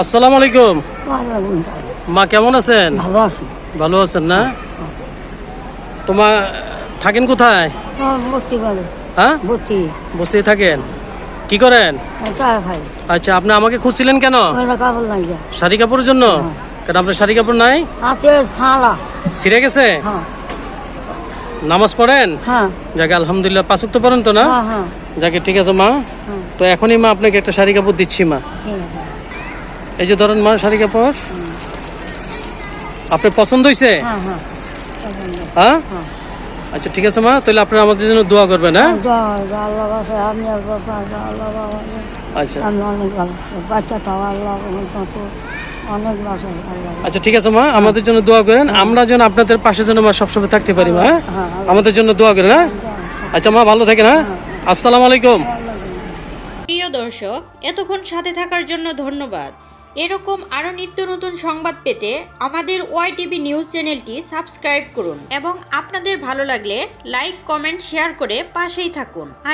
আসসালামু আলাইকুম। মা কেমন আছেন? ভালো আছি। ভালো আছেন না? তোমার থাকেন কোথায়? হ্যাঁ হ্যাঁ? বসে থাকেন। কি করেন? আচ্ছা আপনি আমাকে খুঁজছিলেন কেন? শাড়ি কাপড়ের জন্য? কেন আপনার শাড়ি কাপড় নাই? ছিঁড়ে গেছে? হ্যাঁ। নামাজ পড়েন? হ্যাঁ। যাকে আলহামদুলিল্লাহ পাঁচক তো পড়েন তো না? হ্যাঁ হ্যাঁ। যাকে ঠিক আছে মা? হ্যাঁ। তো এখনই মা আপনাকে একটা শাড়ি কাপড় দিচ্ছি মা। এই যে ধরেন মা শাড়ি কাপড়। আপনার পছন্দ হয়েছে হ্যাঁ আচ্ছা ঠিক আছে মা তাহলে আপনারা আমাদের জন্য দোয়া করবেন হ্যাঁ? আচ্ছা। আচ্ছা ঠিক আছে মা আমাদের জন্য দোয়া করেন। আমরা যেন আপনাদের পাশে যেন মা সবসময় থাকতে পারি মা হ্যাঁ? হ্যাঁ আমাদের জন্য দোয়া করেন হ্যাঁ? আচ্ছা মা ভালো থাকেন হ্যাঁ? আসসালামু আলাইকুম। প্রিয় দর্শক এতক্ষণ সাথে থাকার জন্য ধন্যবাদ। এরকম আরও নিত্য নতুন সংবাদ পেতে আমাদের ওয়াই টিভি নিউজ চ্যানেলটি সাবস্ক্রাইব করুন এবং আপনাদের ভালো লাগলে লাইক কমেন্ট শেয়ার করে পাশেই থাকুন। আর